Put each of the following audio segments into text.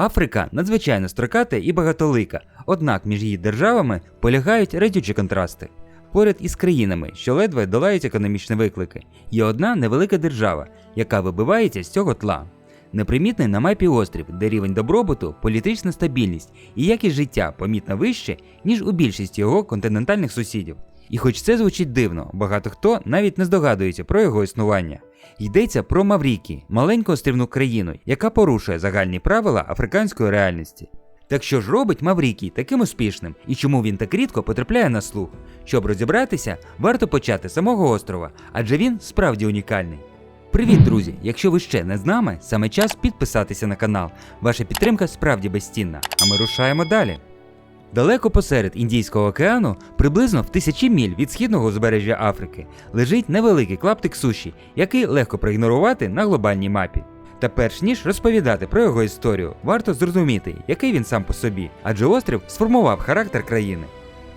Африка надзвичайно строката і багатолика, однак між її державами полягають радючі контрасти. Поряд із країнами, що ледве долають економічні виклики, є одна невелика держава, яка вибивається з цього тла. Непримітний на мапі острів, де рівень добробуту, політична стабільність і якість життя помітно вище, ніж у більшості його континентальних сусідів. І хоч це звучить дивно, багато хто навіть не здогадується про його існування. Йдеться про Маврікі, маленьку острівну країну, яка порушує загальні правила африканської реальності. Так що ж робить Маврікій таким успішним і чому він так рідко потрапляє на слух? Щоб розібратися, варто почати з самого острова, адже він справді унікальний. Привіт, друзі! Якщо ви ще не з нами, саме час підписатися на канал. Ваша підтримка справді безцінна, а ми рушаємо далі. Далеко посеред Індійського океану, приблизно в тисячі міль від східного узбережжя Африки, лежить невеликий клаптик суші, який легко проігнорувати на глобальній мапі. Та перш ніж розповідати про його історію, варто зрозуміти, який він сам по собі, адже острів сформував характер країни.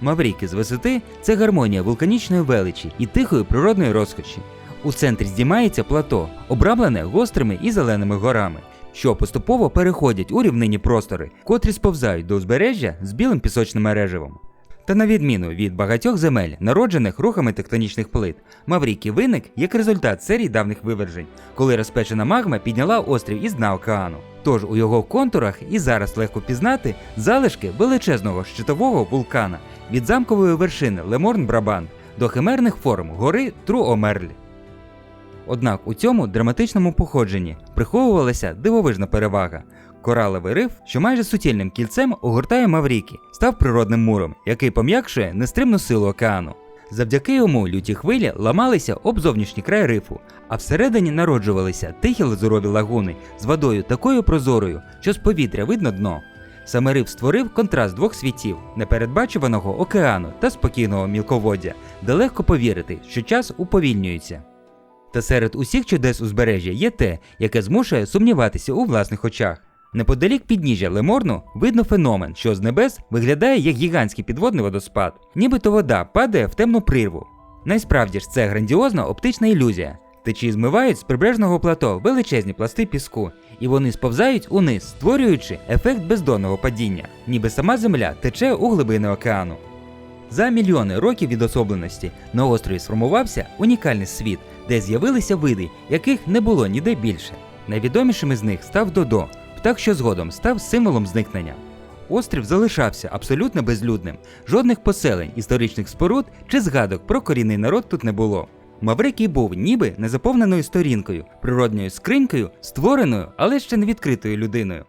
Мавріки з висоти це гармонія вулканічної величі і тихої природної розкоші. У центрі здіймається плато, обрамлене гострими і зеленими горами, що поступово переходять у рівнині простори, котрі сповзають до узбережжя з білим пісочним мереживом. Та на відміну від багатьох земель, народжених рухами тектонічних плит, Маврікі виник як результат серії давних вивержень, коли розпечена магма підняла острів із дна океану. Тож у його контурах і зараз легко пізнати залишки величезного щитового вулкана від замкової вершини Леморн-Брабант до химерних форм гори Тру-Омерлі. Однак у цьому драматичному походженні приховувалася дивовижна перевага. Кораловий риф, що майже суцільним кільцем огортає Мавріки, став природним муром, який пом'якшує нестримну силу океану. Завдяки йому люті хвилі ламалися об зовнішній край рифу, а всередині народжувалися тихі лазурові лагуни з водою такою прозорою, що з повітря видно дно. Саме риф створив контраст двох світів непередбачуваного океану та спокійного мілководдя, де легко повірити, що час уповільнюється. Та серед усіх чудес узбережжя є те, яке змушує сумніватися у власних очах. Неподалік підніжжя Леморну видно феномен, що з небес виглядає як гігантський підводний водоспад, нібито вода падає в темну прірву. Найсправді ж це грандіозна оптична ілюзія. Течії змивають з прибережного плато величезні пласти піску, і вони сповзають униз, створюючи ефект бездонного падіння, ніби сама земля тече у глибини океану. За мільйони років відособленості на острові сформувався унікальний світ, де з'явилися види, яких не було ніде більше. Найвідомішим із них став Додо, птах, що згодом став символом зникнення. Острів залишався абсолютно безлюдним, жодних поселень, історичних споруд чи згадок про корінний народ тут не було. Маврикій був ніби незаповненою сторінкою, природньою скринькою, створеною, але ще не відкритою людиною.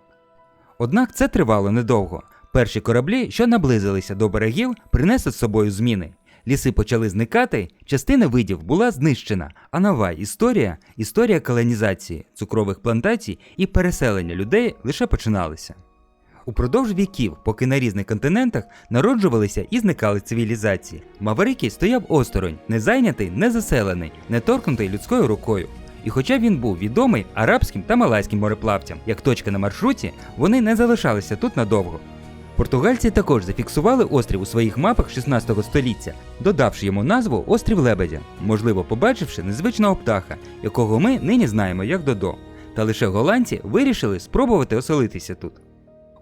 Однак це тривало недовго. Перші кораблі, що наблизилися до берегів, принесли з собою зміни. Ліси почали зникати, частина видів була знищена, а нова історія історія колонізації, цукрових плантацій і переселення людей лише починалися. Упродовж віків, поки на різних континентах народжувалися і зникали цивілізації, Маврикій стояв осторонь, не зайнятий, не заселений, не торкнутий людською рукою. І хоча він був відомий арабським та малайським мореплавцям як точка на маршруті, вони не залишалися тут надовго. Португальці також зафіксували острів у своїх мапах 16 століття, додавши йому назву Острів Лебедя, можливо, побачивши незвичного птаха, якого ми нині знаємо як Додо. Та лише голландці вирішили спробувати оселитися тут.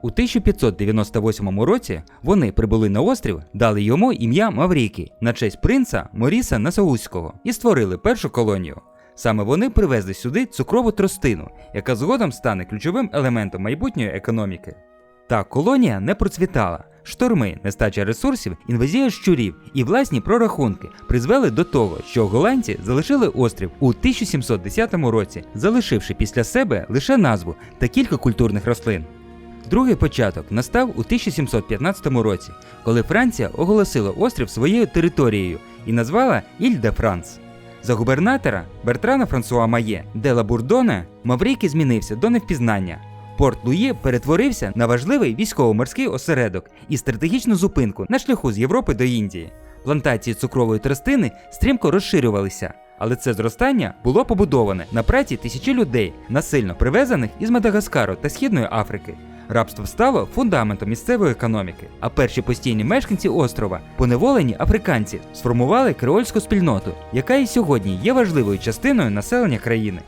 У 1598 році вони прибули на острів, дали йому ім'я Мавріки на честь принца Моріса Насауського і створили першу колонію. Саме вони привезли сюди цукрову тростину, яка згодом стане ключовим елементом майбутньої економіки. Та колонія не процвітала. Шторми, нестача ресурсів, інвазія щурів і власні прорахунки призвели до того, що голландці залишили острів у 1710 році, залишивши після себе лише назву та кілька культурних рослин. Другий початок настав у 1715 році, коли Франція оголосила острів своєю територією і назвала Іль де Франс. За губернатора Бертрана Франсуа Має де ла Бурдоне Мавріки змінився до невпізнання. Порт Луї перетворився на важливий військово-морський осередок і стратегічну зупинку на шляху з Європи до Індії. Плантації цукрової тростини стрімко розширювалися, але це зростання було побудоване на праці тисячі людей, насильно привезених із Мадагаскару та Східної Африки. Рабство стало фундаментом місцевої економіки, а перші постійні мешканці острова, поневолені африканці, сформували креольську спільноту, яка і сьогодні є важливою частиною населення країни.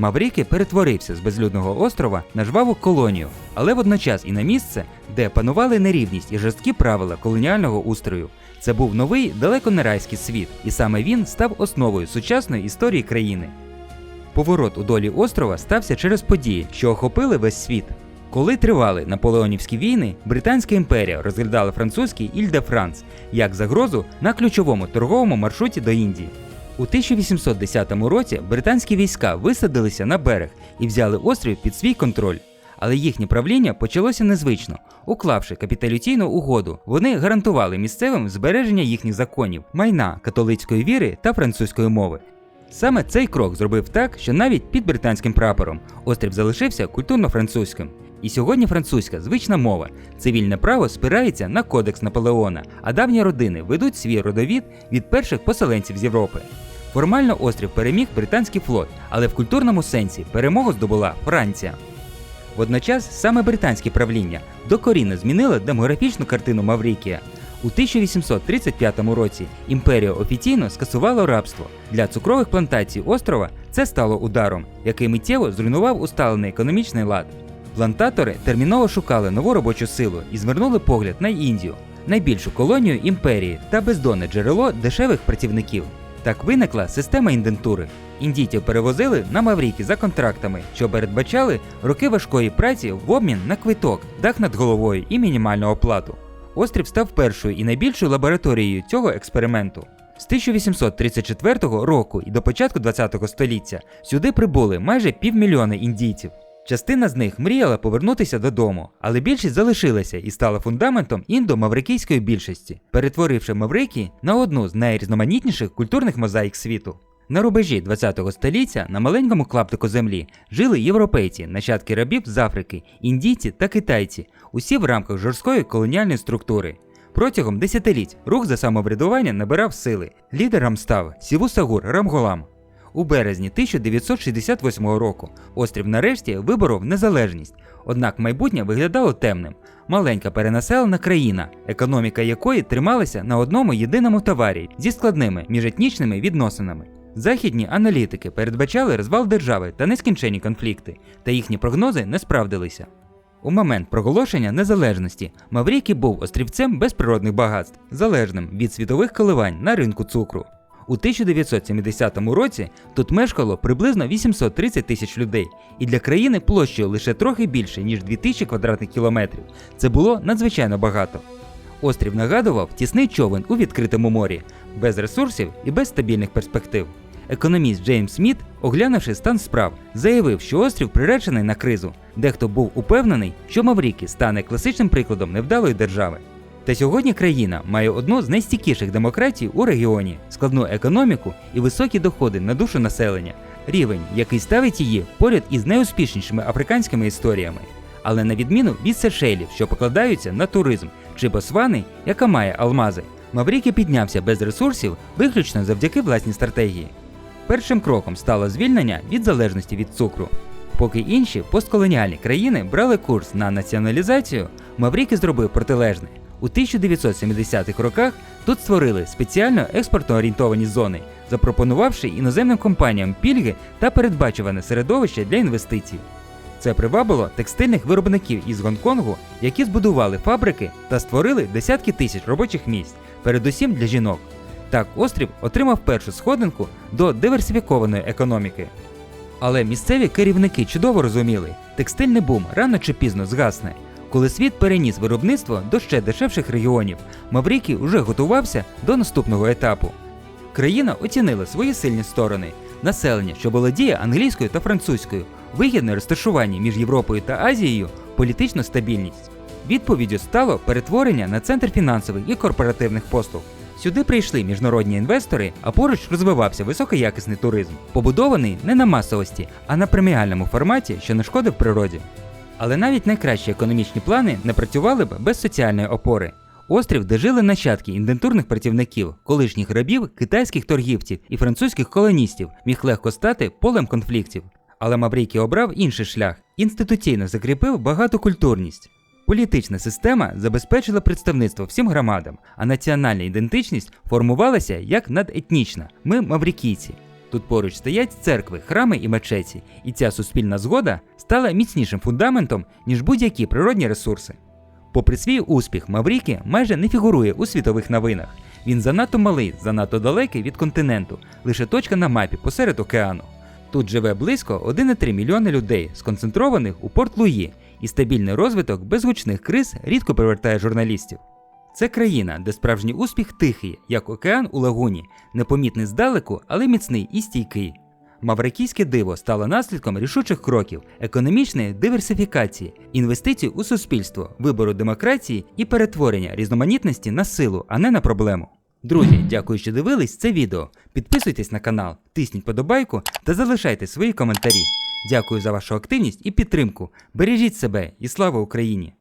Мавріки перетворився з безлюдного острова на жваву колонію, але водночас і на місце, де панували нерівність і жорсткі правила колоніального устрою. Це був новий далеко не райський світ, і саме він став основою сучасної історії країни. Поворот у долі острова стався через події, що охопили весь світ. Коли тривали наполеонівські війни, Британська імперія розглядала французький Іль-де-Франц як загрозу на ключовому торговому маршруті до Індії. У 1810 році британські війська висадилися на берег і взяли острів під свій контроль. Але їхнє правління почалося незвично. Уклавши капіталюційну угоду, вони гарантували місцевим збереження їхніх законів, майна, католицької віри та французької мови. Саме цей крок зробив так, що навіть під британським прапором острів залишився культурно-французьким. І сьогодні французька звична мова, цивільне право спирається на кодекс Наполеона, а давні родини ведуть свій родовід від перших поселенців з Європи. Формально острів переміг британський флот, але в культурному сенсі перемогу здобула Франція. Водночас саме британське правління докорінно змінило демографічну картину Маврикія. У 1835 році імперія офіційно скасувала рабство. Для цукрових плантацій острова це стало ударом, який миттєво зруйнував усталений економічний лад. Плантатори терміново шукали нову робочу силу і звернули погляд на Індію, найбільшу колонію імперії та бездонне джерело дешевих працівників. Так виникла система індентури. Індійців перевозили на Мавріки за контрактами, що передбачали роки важкої праці в обмін на квиток, дах над головою і мінімальну оплату. Острів став першою і найбільшою лабораторією цього експерименту. З 1834 року і до початку ХХ століття сюди прибули майже півмільйона індійців. Частина з них мріяла повернутися додому, але більшість залишилася і стала фундаментом індо-маврикійської більшості, перетворивши Маврикії на одну з найрізноманітніших культурних мозаїк світу. На рубежі ХХ століття на маленькому клаптику землі жили європейці, нащадки рабів з Африки, індійці та китайці, усі в рамках жорсткої колоніальної структури. Протягом десятиліть рух за самоврядування набирав сили. Лідером став Сівусагур Рамголам. У березні 1968 року острів нарешті виборов незалежність, однак майбутнє виглядало темним. Маленька перенаселена країна, економіка якої трималася на одному єдиному товарі зі складними міжетнічними відносинами. Західні аналітики передбачали розвал держави та нескінченні конфлікти, та їхні прогнози не справдилися. У момент проголошення незалежності Маврікі був острівцем без природних багатств, залежним від світових коливань на ринку цукру. У 1970 році тут мешкало приблизно 830 тисяч людей, і для країни площею лише трохи більше, ніж 2000 квадратних кілометрів. Це було надзвичайно багато. Острів нагадував тісний човен у відкритому морі, без ресурсів і без стабільних перспектив. Економіст Джеймс Сміт, оглянувши стан справ, заявив, що острів приречений на кризу. Дехто був упевнений, що Маврікі стане класичним прикладом невдалої держави. Та сьогодні країна має одну з найстійкіших демократій у регіоні, складну економіку і високі доходи на душу населення, рівень, який ставить її поряд із найуспішнішими африканськими історіями. Але на відміну від Сейшелів, що покладаються на туризм, чи Босвани, яка має алмази, Мавріки піднявся без ресурсів виключно завдяки власній стратегії. Першим кроком стало звільнення від залежності від цукру. Поки інші постколоніальні країни брали курс на націоналізацію, Мавріки зробив протилежне. У 1970-х роках тут створили спеціально експортно орієнтовані зони, запропонувавши іноземним компаніям пільги та передбачуване середовище для інвестицій. Це привабило текстильних виробників із Гонконгу, які збудували фабрики та створили десятки тисяч робочих місць, передусім для жінок. Так острів отримав першу сходинку до диверсифікованої економіки. Але місцеві керівники чудово розуміли, текстильний бум рано чи пізно згасне. Коли світ переніс виробництво до ще дешевших регіонів, Маврікі вже готувався до наступного етапу. Країна оцінила свої сильні сторони, населення, що володіє англійською та французькою, вигідне розташування між Європою та Азією, політичну стабільність. Відповіддю стало перетворення на центр фінансових і корпоративних послуг. Сюди прийшли міжнародні інвестори, а поруч розвивався високоякісний туризм, побудований не на масовості, а на преміальному форматі, що не шкодив природі. Але навіть найкращі економічні плани не працювали б без соціальної опори. Острів, де жили нащадки індентурних працівників, колишніх рабів, китайських торгівців і французьких колоністів, міг легко стати полем конфліктів. Але Маврійкі обрав інший шлях, інституційно закріпив багатокультурність. Політична система забезпечила представництво всім громадам, а національна ідентичність формувалася як надетнічна. Ми маврикійці. Тут поруч стоять церкви, храми і мечеті, і ця суспільна згода стала міцнішим фундаментом, ніж будь-які природні ресурси. Попри свій успіх, Маврікі майже не фігурує у світових новинах. Він занадто малий, занадто далекий від континенту, лише точка на мапі посеред океану. Тут живе близько 1,3 мільйони людей, сконцентрованих у Порт Луї, і стабільний розвиток без гучних криз рідко привертає журналістів. Це країна, де справжній успіх тихий, як океан у лагуні, непомітний здалеку, але міцний і стійкий. Маврикійське диво стало наслідком рішучих кроків, економічної диверсифікації, інвестицій у суспільство, вибору демократії і перетворення різноманітності на силу, а не на проблему. Друзі, дякую, що дивились це відео. Підписуйтесь на канал, тисніть подобайку та залишайте свої коментарі. Дякую за вашу активність і підтримку. Бережіть себе і слава Україні!